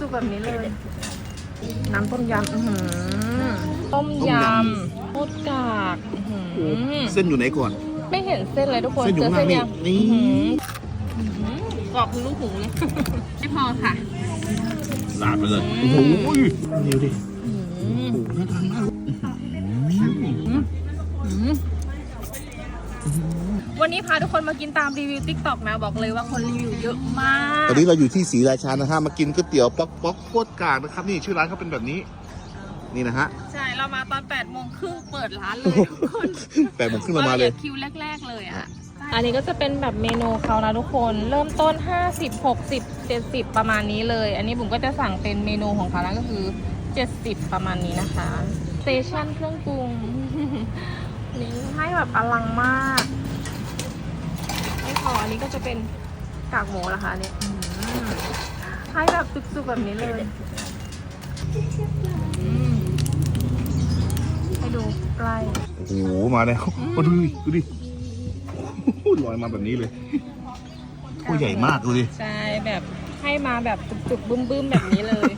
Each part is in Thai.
สุกๆแบบนี้เลย น้ำต้มยำอื้อหือต้มยำโคตรกากอื้อหือเส้นอยู่ไหนก่อน ไม่เห็นเส้นเลยทุกคนเส้นอยู่เจอข้างเส้นล่างนี่ยังนี่อื้อหืออื้อหือกรอบคือลูกหูเลย ไม่พอค่ะลาดไปเลยอืโอ้มโหเดี๋ยวดิอื้อหือโอ้โหน่าทานมากอืม วันนี้พาทุกคนมากินตามรีวิว t ิ k t o k นะบอกเลยว่าคนรีวิวเยอะมากตอนนี้เราอยู่ที่ศรีราชานะฮะมากินก๋วยเตี๋ยวป๊อกป๊อกโคตรกากนะครับนี่ชื่อร้านเขาเป็นแบบนี้ นี่นะฮะใช่เรามาตอน8โมงครึ่งเปิดร้านเลยทุกคนแปดโมงครึ่งเรามาเลยหอคิวแรก ๆ เลยอะอันนี้ก็จะเป็นแบบเมนูเขานะทุกคน เริ่มต้น 50 60 70 ประมาณนี้เลย อันนี้ผมก็จะสั่งเป็นเมนูของเขานะก็คือ 70 ประมาณนี้นะคะสเตชันเครื่องปรุงนี่ให้แบบอลังมาก ไม่พออันนี้ก็จะเป็นกากหมูนะคะเนี่ยอืมให้แบบสุกๆแบบนี้เลยอืมให้ดูใกล้โอ้โหมาแล้วโอ้ดูดิดูดิโอ้โหลอยมาแบบนี้เลยตัวใหญ่มากดูดิใช่แบบให้มาแบบจุกๆบึ้มๆแบบนี้เลย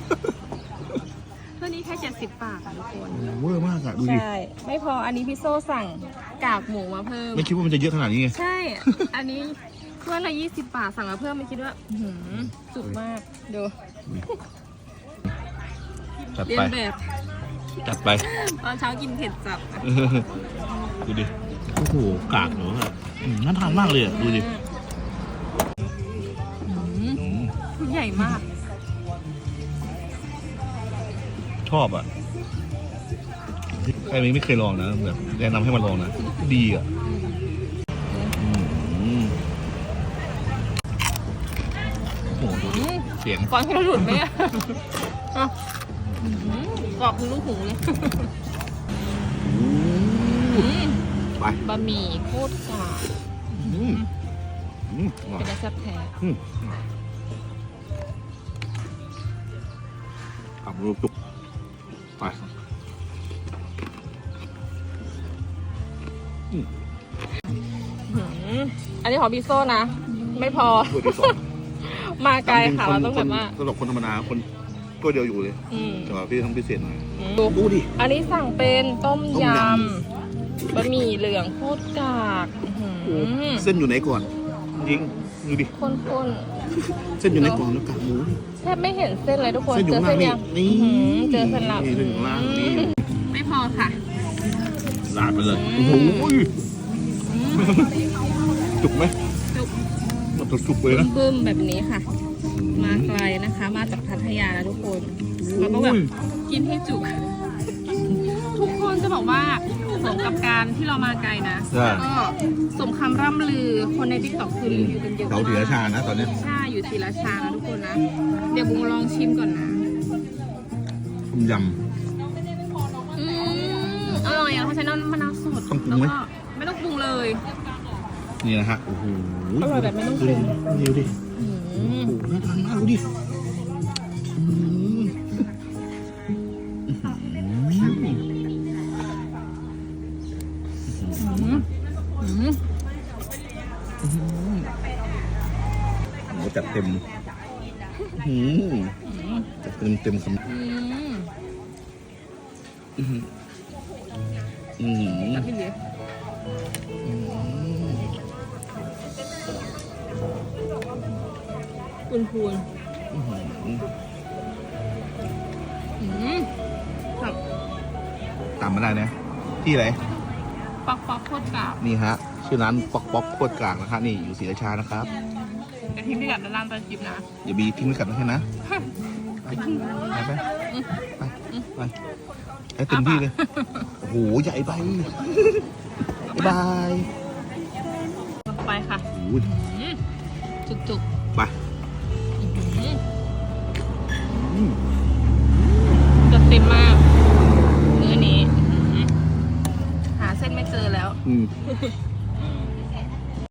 เท่านี้แค่70บาทค่ะทุกคนโอ้โหเวอร์มากอะดูดิ ใช่ ไม่พออันนี้พี่โซ่สั่งกากหมูมาเพิ่ม ไม่คิดว่ามันจะเยอะขนาดนี้ไง ใช่ อันนี้ถ้วยละ20บาทสั่งมาเพิ่มไม่คิดว่าอื้อหือสุดมากดูจัดเรียไป นแบบจัดไป ตอนเช้ากินเผ็ดจับดูดิ โอ้โห กากเหรออะอืมน่าทานมากเลยอะดูดิอื้อหืออืมทุกใหญ่มาก ชอบอะใครไม่เคยลองนะแบบแนะนำให้มาลองนะ ดีอะอืมโอ้โหดูดิอืมเสียง ฟังให้เราหลุดไหมอะอะอื้อหือกรอบคือลูกหูเลยอืมไป บะหมี่โคตรกากอืมอืมอร่อเป็ยนแซ่บแท้อืมกลับมาลูกจุก ไปอื้อหืออันนี้ของพี่โซ่นะ ไม่พอถ้วยที่สองมาไกลค่ะเราต้องแบบว่า สำหรับคนธรรมดาคนตัวเดียวอยู่เลยอืม แต่ว่าพี่ต้องพิเศษหน่อยอืมดูดิ อันนี้สั่งเป็นต้มต้มยยำบะหมี่เหลืองโคตรกากอื้อหือเส้นอยู่ไหนก่อน ยิงดูดิข้นเส้นอยู่ไหนก่อนแล้วกากหมูๆแทบไม่เห็นเส้นเลยทุกคนเส้นอยู่เจอข้างเส้นล่างยังนี่อื้อหือเจอเส้นแล้วนี่เส้นอยู่ข้างล่างนี่ไม่พอค่ะ ลาดไปเลยอืโอ้มโหจุกไหมจุก มันจุกๆเลยนะ บึ้มๆแบบนี้ค่ะ มาไกลนะคะ มาจากพัทยานะทุกคนแล้วก็แบบโอ้ยกินให้จุกทุก มกับการที่เรามาไกลนะใช่ แล้วก็สมคำร่ำลือคนในทิกตอกคือรีวิวกันเยอะเรามากถือราชานะตอนเนี้ยใช่อยู่ศรีราชานะทุกคนนะ เดี๋ยวบุงลองชิมก่อนนะต้มย อืมอร่อยอะเขาใช้น้ำมะนาวสดต้องปรุแล้วงไหมก็ไม่ต้องปรุงเลยำนี่นะฮะโอ้โหอร่อยแบบไม่ต้องปรุงดูดิอืโอ้มโหน่าทานมากดูดิ โอ้โหจัดเต็มอื้อหือจัดเต็มเต็มคำอืมอื้อหืออื้อหือจับพี่เหลือพูนพูนอื้อหืออืมแบบตามมาได้นะ ที่ไหนปักปักโคตรกราบนี่ฮะ ชื่อร้านป๊อกป๊อกโคตรกลางนะครับนี่อยู่ศรีราชานะครับแต่ทิ้งพิกัดด้านล่างใต้คลิปนะอย่าบีทิ้งไว้กันนะให้นะไปไปไปไปไปให้เต็มที่เลยโอ้โหใหญ่ไปบ๊ายบายไปค่ะโอ้โหอืมจุกไปๆอื้อหืออืมจัดเต็มมากเนื้อนี้อื้อหือหาเส้นไม่เจอแล้ว อืม